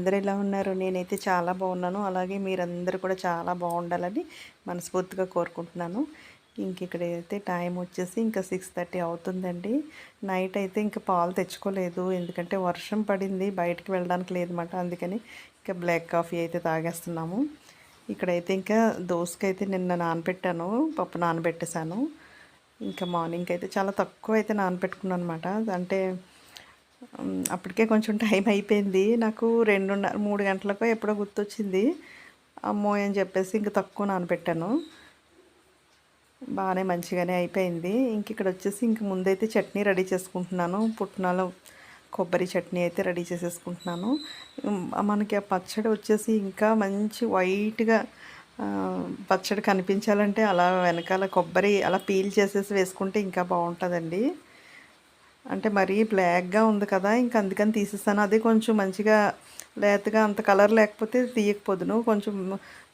అందరూ ఎలా ఉన్నారు? నేనైతే చాలా బాగున్నాను. అలాగే మీరందరూ కూడా చాలా బాగుండాలని మనస్ఫూర్తిగా కోరుకుంటున్నాను. ఇంక ఇక్కడ అయితే టైం వచ్చేసి ఇంకా సిక్స్ థర్టీ అవుతుందండి. నైట్ అయితే ఇంకా పాలు తెచ్చుకోలేదు. ఎందుకంటే వర్షం పడింది. బయటికి వెళ్ళడానికి లేదన్నమాట. అందుకని ఇంకా బ్లాక్ కాఫీ అయితే తాగేస్తున్నాము. ఇక్కడైతే ఇంకా దోసకైతే నిన్న నానబెట్టాను. పప్పు నానబెట్టేశాను. ఇంకా మార్నింగ్ అయితే చాలా తక్కువ అయితే నానబెట్టుకున్నాను అనమాట అంటే అప్పటికే కొంచెం టైం అయిపోయింది. నాకు రెండున్నర మూడు గంటలకు ఎప్పుడో గుర్తొచ్చింది. అమ్మో అని చెప్పేసి ఇంక తక్కువ నానబెట్టాను. బాగానే మంచిగానే అయిపోయింది. ఇంక ఇక్కడ వచ్చేసి ఇంక ముందైతే చట్నీ రెడీ చేసుకుంటున్నాను. పుట్నాలు కొబ్బరి చట్నీ అయితే రెడీ చేసేసుకుంటున్నాను. మనకి ఆ పచ్చడి వచ్చేసి ఇంకా మంచి వైట్గా పచ్చడి కనిపించాలంటే అలా వెనకాల కొబ్బరి అలా పీల్ చేసేసి వేసుకుంటే ఇంకా బాగుంటుందండి. అంటే మరీ బ్లాక్గా ఉంది కదా ఇంక అందుకని తీసేస్తాను. అదే కొంచెం మంచిగా లేతగా అంత కలర్ లేకపోతే తీయకపోదును కొంచెం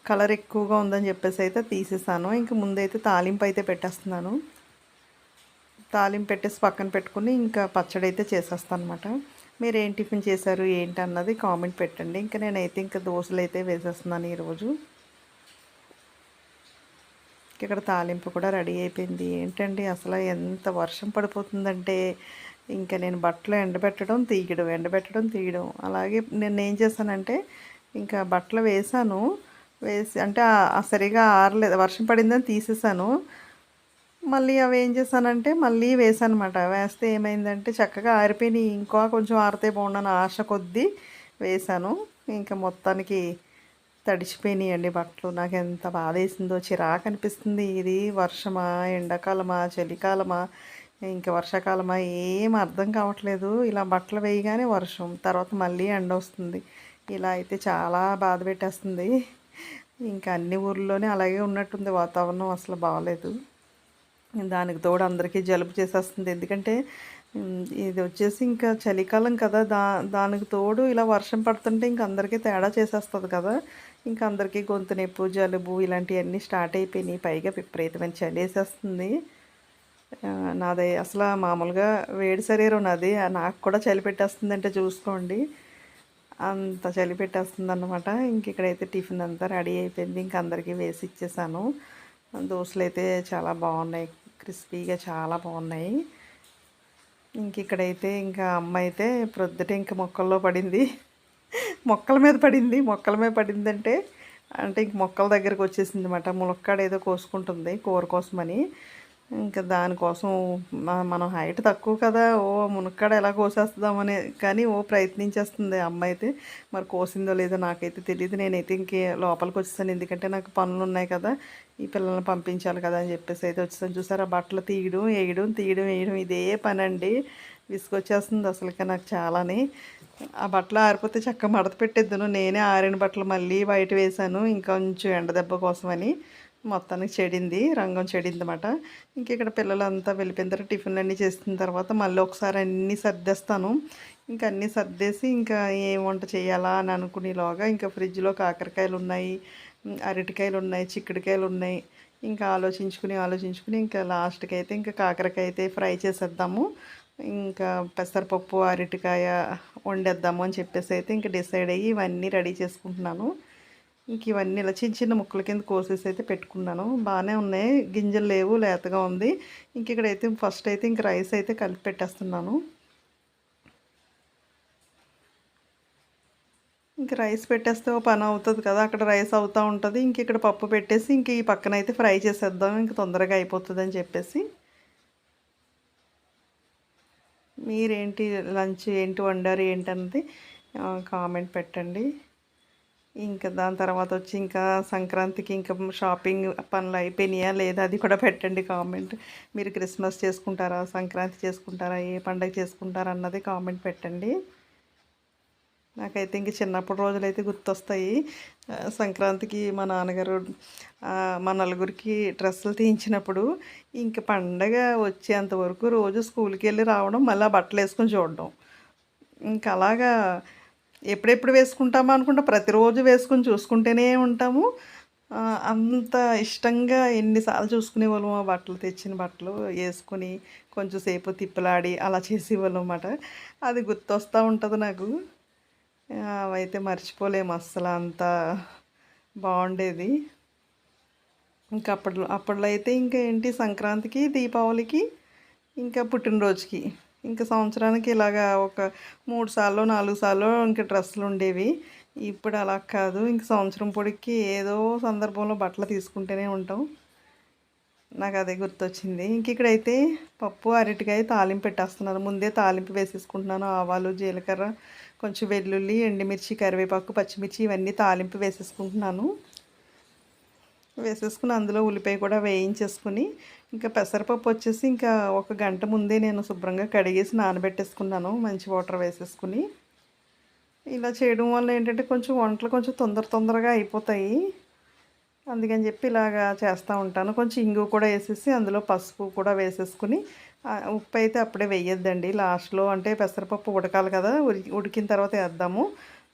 కలర్ ఎక్కువగా ఉందని చెప్పేసి అయితే తీసేసాను ఇంక ముందైతే తాలింపు అయితే పెట్టేస్తున్నాను. తాలింపు పెట్టేసి పక్కన పెట్టుకుని ఇంకా పచ్చడి అయితే చేసేస్తాను అనమాట మీరు ఏం టిఫిన్ చేశారు ఏంటి అన్నది కామెంట్ పెట్టండి. ఇంకా నేనైతే ఇంకా దోశలు అయితే వేసేస్తున్నాను ఈరోజు. ఇక్కడ తాలింపు కూడా రెడీ అయిపోయింది. ఏంటండి అసలు ఎంత వర్షం పడిపోతుందంటే ఇంకా నేను బట్టలు ఎండబెట్టడం తీయడం ఎండబెట్టడం తీయడం. అలాగే నేను ఏం చేశానంటే ఇంకా బట్టలు వేసాను వేసి అంటే సరిగా ఆరలేదు వర్షం పడిందని తీసేసాను మళ్ళీ అవి ఏం చేశానంటే మళ్ళీ వేసానమాట వేస్తే ఏమైందంటే చక్కగా ఆరిపోయినాయి. ఇంకా కొంచెం ఆరితే బాగుండని ఆశ కొద్దీ వేసాను ఇంకా మొత్తానికి తడిచిపోయినాయండి బట్టలు. నాకు ఎంత బాధ వేసిందో చిరాకు అనిపిస్తుంది ఇది వర్షమా ఎండాకాలమా చలికాలమా ఇంకా వర్షాకాలమా ఏం అర్థం కావట్లేదు. ఇలా బట్టలు వేయగానే వర్షం తర్వాత మళ్ళీ ఎండ వస్తుంది. ఇలా అయితే చాలా బాధ పెట్టేస్తుంది. ఇంకా అన్ని ఊర్లోనే అలాగే ఉన్నట్టుంది వాతావరణం అసలు బాగలేదు దానికి తోడు అందరికీ జలుబు చేసేస్తుంది. ఎందుకంటే ఇది వచ్చేసి ఇంకా చలికాలం కదా. దా దానికి తోడు ఇలా వర్షం పడుతుంటే ఇంక అందరికీ తేడా చేసేస్తుంది కదా. ఇంకా అందరికీ గొంతు నొప్పు జలుబు ఇలాంటివన్నీ స్టార్ట్ అయిపోయినాయి. పైగా విపరీతమైన చలి వేసేస్తుంది. నాది అసలు మామూలుగా వేడి శరీరం నాది. నాకు కూడా చలి పెట్టేస్తుందంటే చూసుకోండి. అంత చలి పెట్టేస్తుంది అనమాట ఇంక ఇక్కడైతే టిఫిన్ అంతా రెడీ అయిపోయింది. ఇంక అందరికీ వేసి ఇచ్చేసాను. దోశలు అయితే చాలా బాగున్నాయి. క్రిస్పీగా చాలా బాగున్నాయి. ఇంక ఇక్కడైతే ఇంకా అమ్మ అయితే ప్రొద్దుట ఇంక మొక్కల్లో పడింది. మొక్కల మీద పడింది. మొక్కల మీద పడిందంటే అంటే ఇంక మొక్కల దగ్గరకు వచ్చేసింది అనమాట ములక్కాడ ఏదో కోసుకుంటుంది కూర కోసమని. ఇంకా దానికోసం మనం హైట్ తక్కువ కదా ఓ మునక్కాడ ఎలా కోసేస్తామని కానీ ఓ ప్రయత్నించేస్తుంది ఆ అమ్మ అయితే మరి కోసిందో లేదో నాకైతే తెలియదు నేనైతే ఇంకే లోపలికి వచ్చేసాను. ఎందుకంటే నాకు పనులు ఉన్నాయి కదా ఈ పిల్లల్ని పంపించాలి కదా అని చెప్పేసి అయితే వచ్చేసాను. చూసారా బట్టలు తీయడం వేయడం తీయడం వేయడం ఇదే పని అండి విసుగొచ్చేస్తుంది అసలుకి నాకు చాలానే. ఆ బట్టలు ఆరిపోతే చక్క మడత పెట్టేద్దును. నేనే ఆరిన బట్టలు మళ్ళీ బయట వేశాను. ఇంకొంచెం ఎండ దెబ్బ కోసమని మొత్తానికి చెడింది రంగం చెడింది అనమాట ఇంక ఇక్కడ పిల్లలంతా వెళ్ళిపోయిన తర్వాత టిఫిన్లు అన్నీ చేసిన తర్వాత మళ్ళీ ఒకసారి అన్నీ సర్దేస్తాను. ఇంకా అన్నీ సర్దేసి ఇంకా ఏం వంట చేయాలా అని అనుకునేలోగా ఇంకా ఫ్రిడ్జ్లో కాకరకాయలు ఉన్నాయి అరటికాయలు ఉన్నాయి చిక్కుడుకాయలు ఉన్నాయి. ఇంకా ఆలోచించుకుని ఆలోచించుకుని ఇంకా లాస్ట్కి అయితే ఇంకా కాకరకాయ అయితే ఫ్రై చేసేద్దాము. ఇంకా పెసరపప్పు అరటికాయ వండేద్దాము అని చెప్పేసి అయితే ఇంకా డిసైడ్ అయ్యి ఇవన్నీ రెడీ చేసుకుంటున్నాను. ఇంక ఇవన్నీ ఇలా చిన్న చిన్న ముక్కల కింద కోసేసి అయితే పెట్టుకున్నాను. బాగానే ఉన్నాయి. గింజలు లేవు లేతగా ఉంది. ఇంక ఇక్కడైతే ఫస్ట్ అయితే ఇంక రైస్ అయితే కలిపి పెట్టేస్తున్నాను. ఇంక రైస్ పెట్టేస్తే పని అవుతుంది కదా అక్కడ రైస్ అవుతూ ఉంటుంది. ఇంక ఇక్కడ పప్పు పెట్టేసి ఇంక ఈ పక్కన అయితే ఫ్రై చేసేద్దాం. ఇంక తొందరగా అయిపోతుంది అని చెప్పేసి. మీరేంటి లంచ్ ఏంటి వండారు ఏంటన్నది కామెంట్ పెట్టండి. ఇంకా దాని తర్వాత వచ్చి ఇంకా సంక్రాంతికి ఇంకా షాపింగ్ పనులు అయిపోయినాయా లేదా అది కూడా పెట్టండి కామెంట్. మీరు క్రిస్మస్ చేసుకుంటారా సంక్రాంతి చేసుకుంటారా ఏ పండగ చేసుకుంటారా అన్నది కామెంట్ పెట్టండి. నాకైతే ఇంక చిన్నప్పుడు రోజులు అయితే గుర్తొస్తాయి సంక్రాంతికి మా నాన్నగారు మా నలుగురికి డ్రెస్సులు తీయించినప్పుడు ఇంక పండగ వచ్చేంత వరకు రోజు స్కూల్కి వెళ్ళి రావడం మళ్ళీ ఆ బట్టలు వేసుకొని చూడడం. ఇంకా అలాగా ఎప్పుడెప్పుడు వేసుకుంటామా అనుకుంటా ప్రతిరోజు వేసుకొని చూసుకుంటూనే ఉంటాము. అంత ఇష్టంగా ఎన్నిసార్లు చూసుకునే వాళ్ళం ఆ బట్టలు తెచ్చిన బట్టలు వేసుకొని కొంచెం సేపు తిప్పలాడి అలా చేసేవాళ్ళం అన్నమాట. అది గుర్తొస్తూ ఉంటుంది నాకు. అవైతే మర్చిపోలేము అస్సలు అంత బాగుండేది. ఇంకా అప్పట్లో అప్పట్లో అయితే ఇంకా ఏంటి సంక్రాంతికి దీపావళికి ఇంకా పుట్టినరోజుకి ఇంకా సంవత్సరానికి ఇలాగా ఒక మూడు సార్లు నాలుగు సార్లు ఇంకా డ్రెస్సులు ఉండేవి. ఇప్పుడు అలా కాదు. ఇంక సంవత్సరం పొడికి ఏదో సందర్భంలో బట్టలు తీసుకుంటూనే ఉంటాం. నాకు అదే గుర్తొచ్చింది. ఇంక ఇక్కడైతే పప్పు అరటికాయ తాలింపు పెట్టేస్తున్నాను ముందే తాలింపు వేసేసుకుంటున్నాను. ఆవాలు జీలకర్ర కొంచెం వెల్లుల్లి ఎండుమిర్చి కరివేపాకు పచ్చిమిర్చి ఇవన్నీ తాలింపు వేసేసుకుంటున్నాను. వేసేసుకుని అందులో ఉల్లిపాయ కూడా వేయించేసుకుని ఇంకా పెసరపప్పు వచ్చేసి ఇంకా ఒక గంట ముందే నేను శుభ్రంగా కడిగేసి నానబెట్టేసుకున్నాను మంచి వాటర్ వేసేసుకుని. ఇలా చేయడం వల్ల ఏంటంటే కొంచెం వంటలు కొంచెం తొందర తొందరగా అయిపోతాయి. అందుకని చెప్పి ఇలాగా చేస్తూ ఉంటాను. కొంచెం ఇంగు కూడా వేసేసి అందులో పసుపు కూడా వేసేసుకుని ఉప్పు అయితే అప్పుడే వేయొద్దండి. లాస్ట్లో అంటే పెసరపప్పు ఉడకాలి కదా ఉడికిన తర్వాత వేద్దాము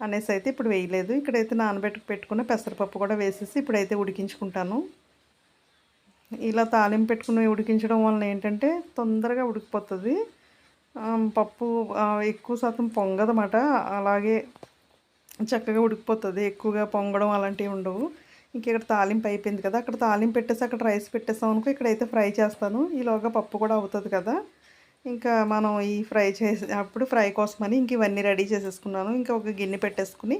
అనేసి అయితే ఇప్పుడు వేయలేదు. ఇక్కడైతే నానబెట్టుకు పెట్టుకున్న పెసరపప్పు కూడా వేసేసి ఇప్పుడైతే ఉడికించుకుంటాను. ఇలా తాలింపు పెట్టుకుని ఉడికించడం వలన ఏంటంటే తొందరగా ఉడికిపోతుంది. పప్పు ఎక్కువ శాతం పొంగదన్నమాట. అలాగే చక్కగా ఉడికిపోతుంది. ఎక్కువగా పొంగడం అలాంటివి ఉండవు. ఇంక ఇక్కడ తాలింపు అయిపోయింది కదా అక్కడ తాలింపు పెట్టేసి అక్కడ రైస్ పెట్టేసాం అనుకో ఇక్కడైతే ఫ్రై చేస్తాను. ఈలోగా పప్పు కూడా అవుతుంది కదా. ఇంకా మనం ఈ ఫ్రై చేసి అప్పుడు ఫ్రై కోసమని ఇంక ఇవన్నీ రెడీ చేసేసుకున్నాను. ఇంకా ఒక గిన్నె పెట్టేసుకుని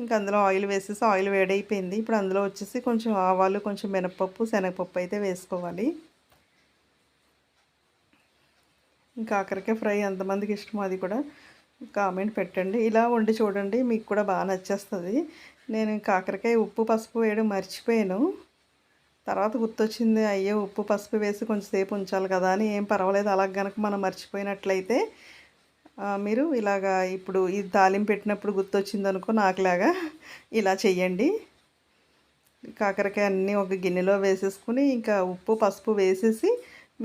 ఇంకా అందులో ఆయిల్ వేసేసి ఆయిల్ వేడైపోయింది. ఇప్పుడు అందులో వచ్చేసి కొంచెం ఆవాలు కొంచెం మినపప్పు శనగపప్పు అయితే వేసుకోవాలి. ఇంకా ఆఖరికే ఫ్రై ఎంతమందికి ఇష్టమో అది కూడా. కామెంట్ పెట్టండి. ఇలా వండి చూడండి మీకు కూడా బాగా నచ్చేస్తుంది. నేను కాకరకాయ ఉప్పు పసుపు వేయడం మర్చిపోయాను. తర్వాత గుర్తొచ్చింది అయ్యో ఉప్పు పసుపు వేసి కొంచెంసేపు ఉంచాలి కదా అని. ఏం పర్వాలేదు అలా కనుక మనం మర్చిపోయినట్లయితే మీరు ఇలాగా ఇప్పుడు ఈ తాలింపు పెట్టినప్పుడు గుర్తొచ్చింది అనుకో నాకులాగా ఇలా చెయ్యండి. కాకరకాయ అన్నీ ఒక గిన్నెలో వేసేసుకుని ఇంకా ఉప్పు పసుపు వేసేసి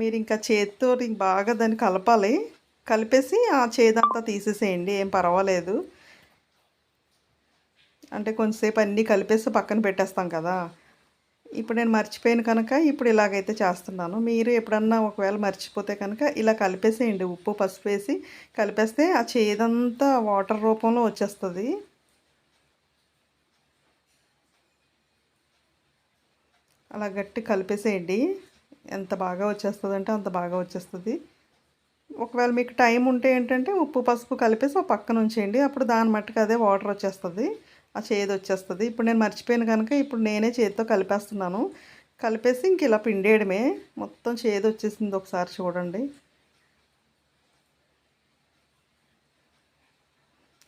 మీరు ఇంకా చేతితో బాగా దాన్ని కలపాలి. కలిపేసి ఆ చేదంతా తీసేసేయండి ఏం పర్వాలేదు. అంటే కొంచెంసేపు అన్నీ కలిపేసి పక్కన పెట్టేస్తాం కదా. ఇప్పుడు నేను మర్చిపోయాను కనుక ఇప్పుడు ఇలాగైతే చేస్తున్నాను. మీరు ఎప్పుడన్నా ఒకవేళ మర్చిపోతే కనుక ఇలా కలిపేసేయండి. ఉప్పు పసుపు వేసి కలిపేస్తే ఆ చేదంతా వాటర్ రూపంలో వచ్చేస్తుంది. అలా గట్టి కలిపేసేయండి. ఎంత బాగా వచ్చేస్తుంది అంటే అంత బాగా వచ్చేస్తుంది. ఒకవేళ మీకు టైం ఉంటే ఏంటంటే ఉప్పు పసుపు కలిపేసి ఒక పక్కన ఉంచేయండి. అప్పుడు దాని మట్టుకు అదే వాటర్ వచ్చేస్తుంది. ఆ చేదు వచ్చేస్తుంది. ఇప్పుడు నేను మర్చిపోయాను కనుక ఇప్పుడు నేనే చేతితో కలిపేస్తున్నాను. కలిపేసి ఇంక ఇలా పిండేయడమే. మొత్తం చేదు వచ్చేసింది ఒకసారి చూడండి.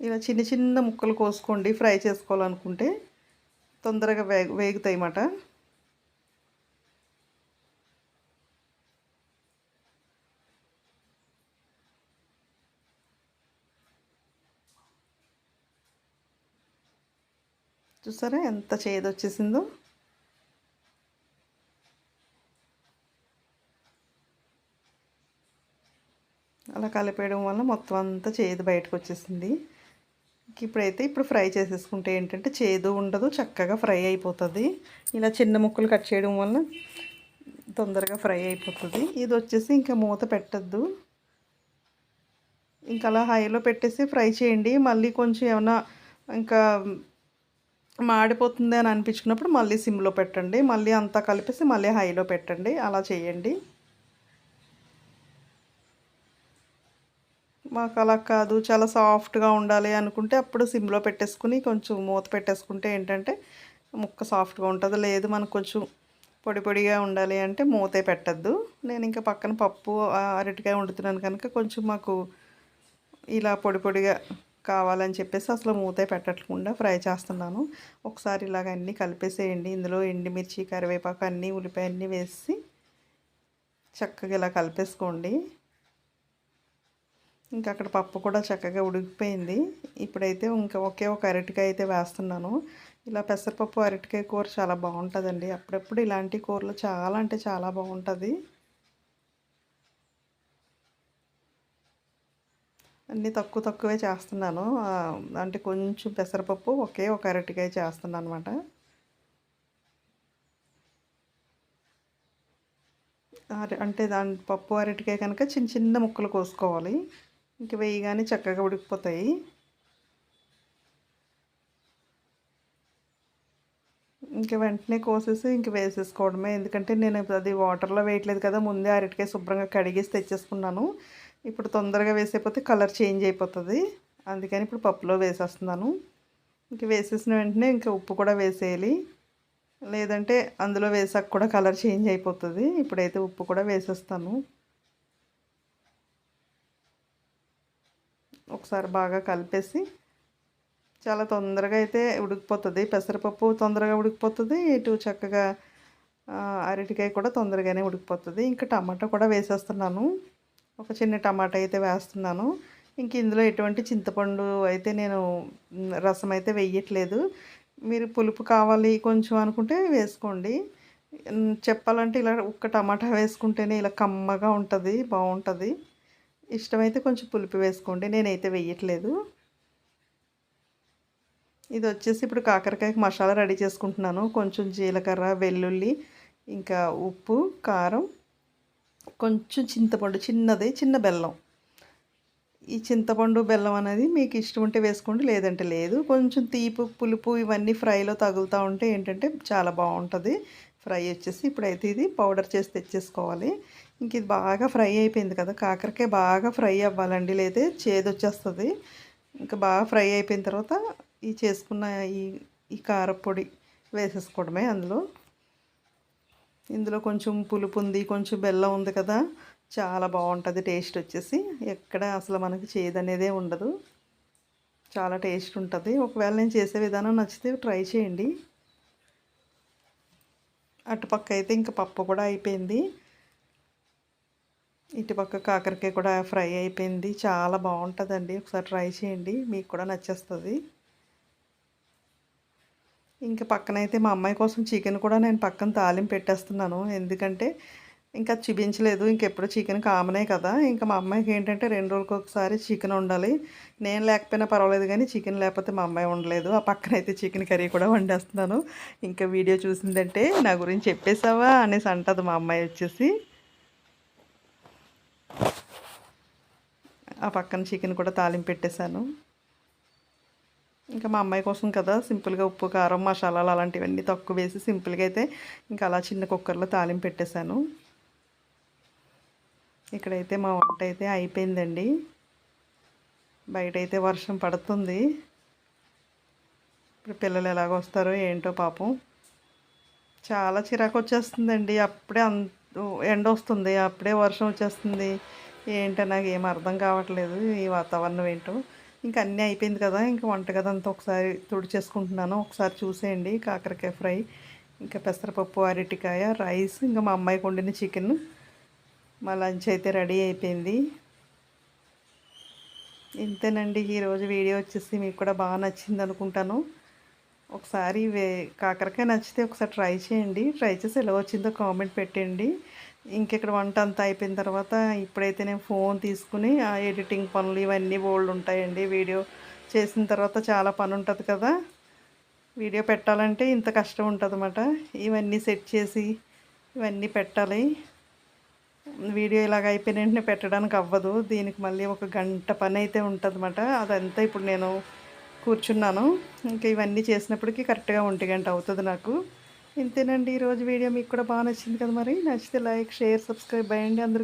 ఇలా చిన్న చిన్న ముక్కలు కోసుకోండి. ఫ్రై చేసుకోవాలనుకుంటే తొందరగా వేగు వేగుతాయి అన్నమాట. చూసారా? ఎంత చేదు వచ్చేసిందో అలా కలిపేయడం వల్ల మొత్తం అంతా చేదు బయటకు వచ్చేసింది ఇప్పుడైతే ఇప్పుడు ఫ్రై చేసేసుకుంటే ఏంటంటే చేదు ఉండదు చక్కగా ఫ్రై అయిపోతుంది. ఇలా చిన్న ముక్కలు కట్ చేయడం వల్ల తొందరగా ఫ్రై అయిపోతుంది. ఇది వచ్చేసి ఇంకా మూత పెట్టద్దు. ఇంకా అలా హైలో పెట్టేసి ఫ్రై చేయండి. మళ్ళీ కొంచెం ఏమైనా ఇంకా మాడిపోతుంది అని అనిపించుకున్నప్పుడు మళ్ళీ సిమ్లో పెట్టండి మళ్ళీ అంతా కలిపేసి మళ్ళీ హైలో పెట్టండి అలా చేయండి. మాకు అలా కాదు చాలా సాఫ్ట్గా ఉండాలి అనుకుంటే అప్పుడు సిమ్లో పెట్టేసుకుని కొంచెం మూత పెట్టేసుకుంటే ఏంటంటే ముక్క సాఫ్ట్గా ఉంటుంది లేదు మనకు కొంచెం పొడి పొడిగా ఉండాలి అంటే మూతే పెట్టద్దు. నేను ఇంకా పక్కన పప్పు అరటికాయ వండుతున్నాను కనుక కొంచెం మాకు ఇలా పొడి పొడిగా కావాలని చెప్పేసి అసలు మూతే పెట్టకుండా ఫ్రై చేస్తున్నాను. ఒకసారి ఇలాగ అన్నీ కలిపేసేయండి. ఇందులో ఎండిమిర్చి కరివేపాకు అన్నీ ఉల్లిపాయ అన్నీ వేసి చక్కగా ఇలా కలిపేసుకోండి. ఇంకా అక్కడ పప్పు కూడా చక్కగా ఉడికిపోయింది. ఇప్పుడైతే ఇంకా ఒకే ఒక అరటికాయ అయితే వేస్తున్నాను. ఇలా పెసరపప్పు అరటికాయ కూర చాలా బాగుంటుందండి. అప్పుడప్పుడు ఇలాంటి కూరలు చాలా అంటే చాలా బాగుంటుంది. అన్నీ తక్కువ తక్కువే చేస్తున్నాను. అంటే కొంచెం పెసరపప్పు ఒకే ఒక అరటికాయ చేస్తున్నాను అనమాట అంటే దాని పప్పు అరటికాయ కనుక చిన్న చిన్న ముక్కలు కోసుకోవాలి. ఇంక వేయగానే చక్కగా ఉడికిపోతాయి. ఇంక వెంటనే కోసేసి ఇంక వేసేసుకోవడమే. ఎందుకంటే నేను అది వాటర్లో వేయట్లేదు కదా ముందే అరటికాయ శుభ్రంగా కడిగేసి తెచ్చేసుకున్నాను. ఇప్పుడు తొందరగా వేసేపోతే కలర్ చేంజ్ అయిపోతుంది. అందుకని ఇప్పుడు పప్పులో వేసేస్తున్నాను. ఇంక వేసేసిన వెంటనే ఇంకా ఉప్పు కూడా వేసేయాలి. లేదంటే అందులో వేసాక కూడా కలర్ చేంజ్ అయిపోతుంది. ఇప్పుడైతే ఉప్పు కూడా వేసేస్తాను. ఒకసారి బాగా కలిపేసి చాలా తొందరగా అయితే ఉడికిపోతుంది. పెసరపప్పు తొందరగా ఉడికిపోతుంది. ఇటు చక్కగా అరటికాయ కూడా తొందరగానే ఉడికిపోతుంది. ఇంకా టమాటా కూడా వేసేస్తున్నాను. ఒక చిన్న టమాటా అయితే వేస్తున్నాను. ఇంక ఇందులో ఎటువంటి చింతపండు అయితే నేను రసం అయితే వేయట్లేదు. మీరు పులుపు కావాలి కొంచెం అనుకుంటే వేసుకోండి. చెప్పాలంటే ఇలా ఒక్క టమాటా వేసుకుంటేనే ఇలా కమ్మగా ఉంటుంది బాగుంటుంది. ఇష్టమైతే కొంచెం పులుపు వేసుకోండి నేనైతే వేయట్లేదు. ఇది వచ్చేసి ఇప్పుడు కాకరకాయకి మసాలా రెడీ చేసుకుంటున్నాను. కొంచెం జీలకర్ర వెల్లుల్లి ఇంకా ఉప్పు కారం కొంచెం చింతపండు చిన్నది చిన్న బెల్లం. ఈ చింతపండు బెల్లం అనేది మీకు ఇష్టం ఉంటే వేసుకోండి లేదంటే లేదు. కొంచెం తీపు పులుపు ఇవన్నీ ఫ్రైలో తగులుతూ ఉంటే ఏంటంటే చాలా బాగుంటుంది. ఫ్రై వచ్చేసి ఇప్పుడైతే ఇది పౌడర్ చేసి తెచ్చేసుకోవాలి. ఇంక ఇది బాగా ఫ్రై అయిపోయింది కదా కాకరకాయ బాగా ఫ్రై అవ్వాలండి లేదా చేదు వచ్చేస్తుంది. ఇంకా బాగా ఫ్రై అయిపోయిన తర్వాత ఈ చేసుకున్న ఈ ఈ కారపొడి వేసేసుకోవడమే అందులో. ఇందులో కొంచెం పులుపు ఉంది కొంచెం బెల్లం ఉంది కదా. చాలా బాగుంటుంది టేస్ట్ వచ్చేసి. ఎక్కడ అసలు మనకి చేదు ఉండదు. చాలా టేస్ట్ ఉంటుంది. ఒకవేళ నేను చేసే విధానం నచ్చితే ట్రై చేయండి. అటుపక్క అయితే ఇంకా పప్పు కూడా అయిపోయింది. ఇటుపక్క కాకరకాయ కూడా ఫ్రై అయిపోయింది. చాలా బాగుంటుందండి. ఒకసారి ట్రై చేయండి. మీకు కూడా నచ్చేస్తుంది. ఇంకా పక్కనైతే మా అమ్మాయి కోసం చికెన్ కూడా నేను పక్కన తాలింపు పెట్టేస్తున్నాను. ఎందుకంటే ఇంకా చూపించలేదు. ఇంకెప్పుడు చికెన్ కామనే కదా. ఇంకా మా అమ్మాయికి ఏంటంటే రెండు రోజులకు ఒకసారి చికెన్ ఉండాలి నేను లేకపోయినా పర్వాలేదు కానీ చికెన్ లేకపోతే మా అమ్మాయి ఉండలేదు ఆ పక్కన అయితే చికెన్ కర్రీ కూడా వండేస్తున్నాను. ఇంకా వీడియో చూసిందంటే నా గురించి చెప్పేసావా అనేసి అంటుంది మా అమ్మాయి వచ్చేసి. ఆ పక్కన చికెన్ కూడా తాలింపు పెట్టేశాను. ఇంకా మా అమ్మాయి కోసం కదా సింపుల్గా ఉప్పు కారం మసాలాలు అలాంటివన్నీ తక్కువ వేసి సింపుల్గా అయితే ఇంకా అలా చిన్న కుక్కర్లో తాలింపు పెట్టేశాను. ఇక్కడైతే మా వంట అయితే అయిపోయిందండి. బయట అయితే వర్షం పడుతుంది. ఇప్పుడు పిల్లలు ఎలాగొస్తారో ఏంటో పాపం. చాలా చిరాకు వచ్చేస్తుందండి. అప్పుడే అంత ఎండ వస్తుంది అప్పుడే వర్షం వచ్చేస్తుంది. ఏంటో నాకు ఏం అర్థం కావట్లేదు. ఈ వాతావరణం ఏంటో. ఇంకా అన్నీ అయిపోయింది కదా ఇంకా వంటగది అంతా ఒకసారి తుడిచేసుకుంటున్నాను. ఒకసారి చూసేయండి. కాకరకాయ ఫ్రై ఇంకా పెసరపప్పు అరటికాయ రైస్ ఇంకా మా అమ్మాయికి వండిన చికెన్. మా లంచ్ అయితే రెడీ అయిపోయింది. ఇంతేనండి ఈరోజు వీడియో వచ్చేసి మీకు కూడా బాగా నచ్చింది అనుకుంటాను. ఒకసారి వే కాకరకాయ నచ్చితే ఒకసారి ట్రై చేయండి. ట్రై చేసి ఎలా వచ్చిందో కామెంట్ పెట్టండి. ఇంకెక్కడ వంట అంతా అయిపోయిన తర్వాత ఇప్పుడైతే నేను ఫోన్ తీసుకుని ఆ ఎడిటింగ్ పనులు ఇవన్నీ బోల్డ్ ఉంటాయండి. వీడియో చేసిన తర్వాత చాలా పని ఉంటుంది కదా. వీడియో పెట్టాలంటే ఇంత కష్టం ఉంటుంది ఇవన్నీ సెట్ చేసి ఇవన్నీ పెట్టాలి. వీడియో ఇలాగ అయిపోయిన వెంటనే పెట్టడానికి అవ్వదు. దీనికి మళ్ళీ ఒక గంట పని అయితే ఉంటుంది అదంతా ఇప్పుడు నేను కూర్చున్నాను. ఇంకా ఇవన్నీ చేసినప్పటికీ కరెక్ట్గా ఒంటి గంట అవుతుంది నాకు. ఇంతేనండి ఈరోజు వీడియో మీకు కూడా బాగా నచ్చింది కదా మరి. నచ్చితే లైక్ షేర్ సబ్స్క్రైబ్ అయ్యండి. అందరూ